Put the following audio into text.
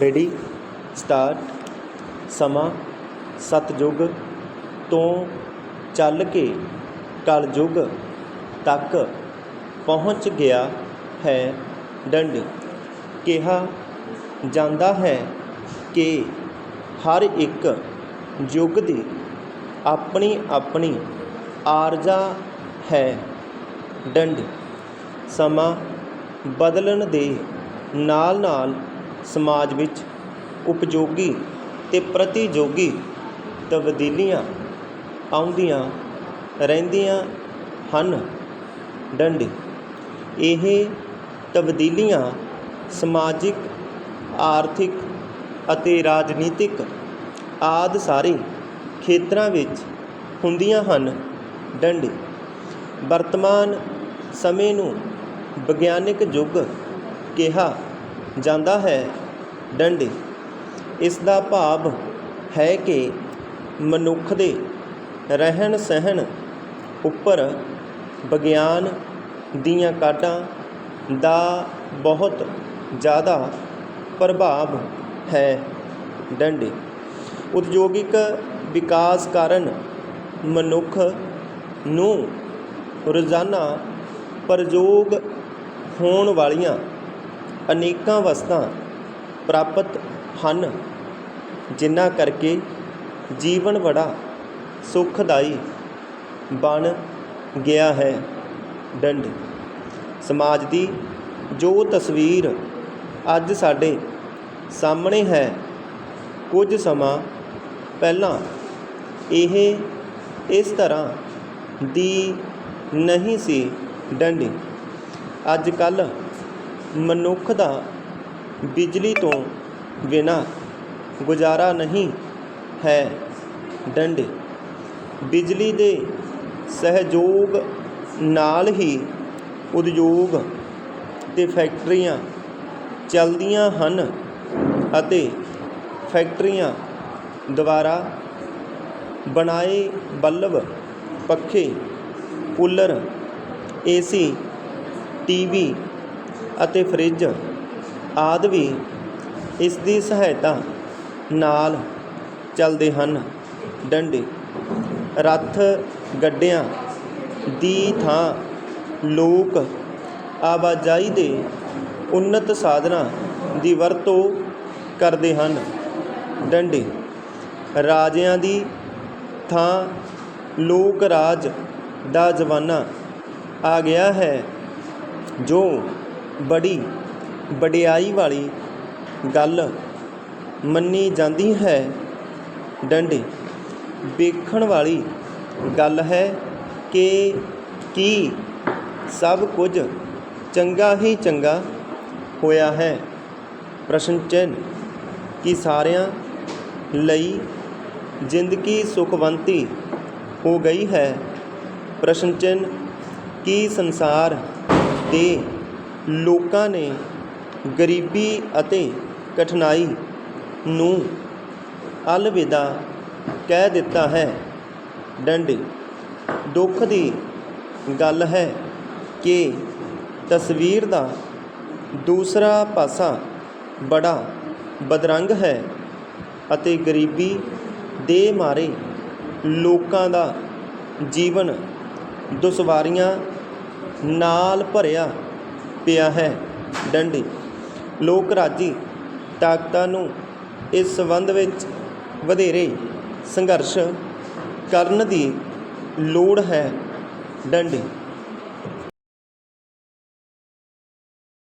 Ready, start, ਸਮਾਂ ਸਤਯੁਗ ਤੋਂ ਚੱਲ ਕੇ ਕਲਯੁਗ ਤੱਕ ਪਹੁੰਚ ਗਿਆ ਹੈ ਡੰਡ। ਕਿਹਾ ਜਾਂਦਾ ਹੈ ਕਿ ਹਰ ਇੱਕ ਯੁੱਗ ਦੀ ਆਪਣੀ ਆਪਣੀ ਆਰਜਾ ਹੈ ਡੰਡ। ਸਮਾਂ ਬਦਲਣ ਦੇ ਨਾਲ ਨਾਲ ਸਮਾਜ ਵਿੱਚ ਉਪਯੋਗੀ ਅਤੇ ਪ੍ਰਤੀਯੋਗੀ ਤਬਦੀਲੀਆਂ ਆਉਂਦੀਆਂ ਰਹਿੰਦੀਆਂ ਹਨ। ਡੰਡ ਇਹ ਤਬਦੀਲੀਆਂ ਸਮਾਜਿਕ, ਆਰਥਿਕ ਅਤੇ ਰਾਜਨੀਤਿਕ ਆਦਿ ਸਾਰੇ ਖੇਤਰਾਂ ਵਿੱਚ ਹੁੰਦੀਆਂ ਹਨ। ਡੰਡ ਵਰਤਮਾਨ ਸਮੇਂ ਨੂੰ ਵਿਗਿਆਨਕ ਯੁੱਗ ਕਿਹਾ ਜਾਂਦਾ ਹੈ। ਡੰਡੇ। ਇਸ ਦਾ ਭਾਵ ਹੈ ਕਿ ਮਨੁੱਖ ਦੇ ਰਹਿਣ ਸਹਿਣ ਉੱਪਰ ਵਿਗਿਆਨ ਦੀਆਂ ਕਾਢਾਂ ਦਾ ਬਹੁਤ ਜ਼ਿਆਦਾ ਪ੍ਰਭਾਵ ਹੈ। ਡੰਡੇ। ਉਦਯੋਗਿਕ ਵਿਕਾਸ ਕਾਰਨ ਮਨੁੱਖ ਨੂੰ ਰੋਜ਼ਾਨਾ ਪ੍ਰਯੋਗ ਹੋਣ ਵਾਲੀਆਂ ਅਨੇਕਾਂ ਵਸਤਾਂ ਪ੍ਰਾਪਤ ਹਨ, ਜਿਨ੍ਹਾਂ ਕਰਕੇ ਜੀਵਨ ਬੜਾ ਸੁਖਦਾਈ ਬਣ ਗਿਆ ਹੈ। ਡੰਡ ਸਮਾਜ ਦੀ ਜੋ ਤਸਵੀਰ ਅੱਜ ਸਾਡੇ ਸਾਹਮਣੇ ਹੈ, ਕੁਝ ਸਮਾਂ ਪਹਿਲਾਂ ਇਹ ਇਸ ਤਰ੍ਹਾਂ ਦੀ ਨਹੀਂ ਸੀ। ਡੰਡੀ ਅੱਜ ਕੱਲ੍ਹ ਮਨੁੱਖ ਦਾ ਬਿਜਲੀ ਤੋਂ ਬਿਨਾਂ ਗੁਜ਼ਾਰਾ ਨਹੀਂ ਹੈ। ਡੰਡੇ ਬਿਜਲੀ ਦੇ ਸਹਿਯੋਗ ਨਾਲ ਹੀ ਉਦਯੋਗ ਤੇ ਫੈਕਟਰੀਆਂ ਚੱਲਦੀਆਂ ਹਨ ਅਤੇ ਫੈਕਟਰੀਆਂ ਦੁਆਰਾ ਬਣਾਏ ਬੱਲਬ, ਪੱਖੇ, ਕੂਲਰ, ਏਸੀ, ਟੀਵੀ ਅਤੇ ਫਰਿੱਜ ਆਦਿ ਵੀ ਇਸ ਦੀ ਸਹਾਇਤਾ ਨਾਲ ਚੱਲਦੇ ਹਨ। ਡੰਡੇ, ਰੱਥ ਗੱਡਿਆਂ ਦੀ ਥਾਂ ਲੋਕ ਆਵਾਜਾਈ ਦੇ ਉન્નਤ ਸਾਧਨਾਂ ਦੀ ਵਰਤੋਂ ਕਰਦੇ ਹਨ। ਡੰਡੇ, ਰਾਜਿਆਂ ਦੀ ਥਾਂ ਲੋਕ ਰਾਜ ਦਾ ਜ਼ਮਾਨਾ ਆ ਗਿਆ ਹੈ, ਜੋ ਬੜੀ ਵਡਿਆਈ ਵਾਲੀ ਗੱਲ ਮੰਨੀ ਜਾਂਦੀ ਹੈ। ਡੰਡੇ, ਵੇਖਣ ਵਾਲੀ ਗੱਲ ਹੈ ਕਿ ਕੀ ਸਭ ਕੁਝ ਚੰਗਾ ਹੀ ਚੰਗਾ ਹੋਇਆ ਹੈ। ਪ੍ਰਸ਼ਨ ਚਿੰਨ੍ਹ ਕੀ ਸਾਰਿਆਂ ਲਈ ਜ਼ਿੰਦਗੀ ਸੁਖਵੰਤੀ ਹੋ ਗਈ ਹੈ? ਪ੍ਰਸ਼ਨ ਚਿੰਨ੍ਹ ਕੀ ਸੰਸਾਰ ਦੇ ਲੋਕਾਂ ਨੇ ਗਰੀਬੀ ਅਤੇ ਕਠਿਨਾਈ ਨੂੰ ਅਲਵਿਦਾ ਕਹਿ ਦਿੱਤਾ ਹੈ। ਡੰਡੇ, ਦੁੱਖ ਦੀ ਗੱਲ ਹੈ ਕਿ ਤਸਵੀਰ ਦਾ ਦੂਸਰਾ ਪਾਸਾ ਬੜਾ ਬਦਰੰਗ ਹੈ ਅਤੇ ਗਰੀਬੀ ਦੇ ਮਾਰੇ ਲੋਕਾਂ ਦਾ ਜੀਵਨ ਦੁਸ਼ਵਾਰੀਆਂ ਨਾਲ ਭਰਿਆ ਪਿਆ ਹੈ। ਡੰਡੀ। ਲੋਕ ਰਾਜੀ ਤਾਕਤਾਂ ਨੂੰ ਇਸ ਸੰਬੰਧ ਵਿੱਚ ਵਧੇਰੇ ਸੰਘਰਸ਼ ਕਰਨ ਦੀ ਲੋੜ ਹੈ। ਡੰਡੀ।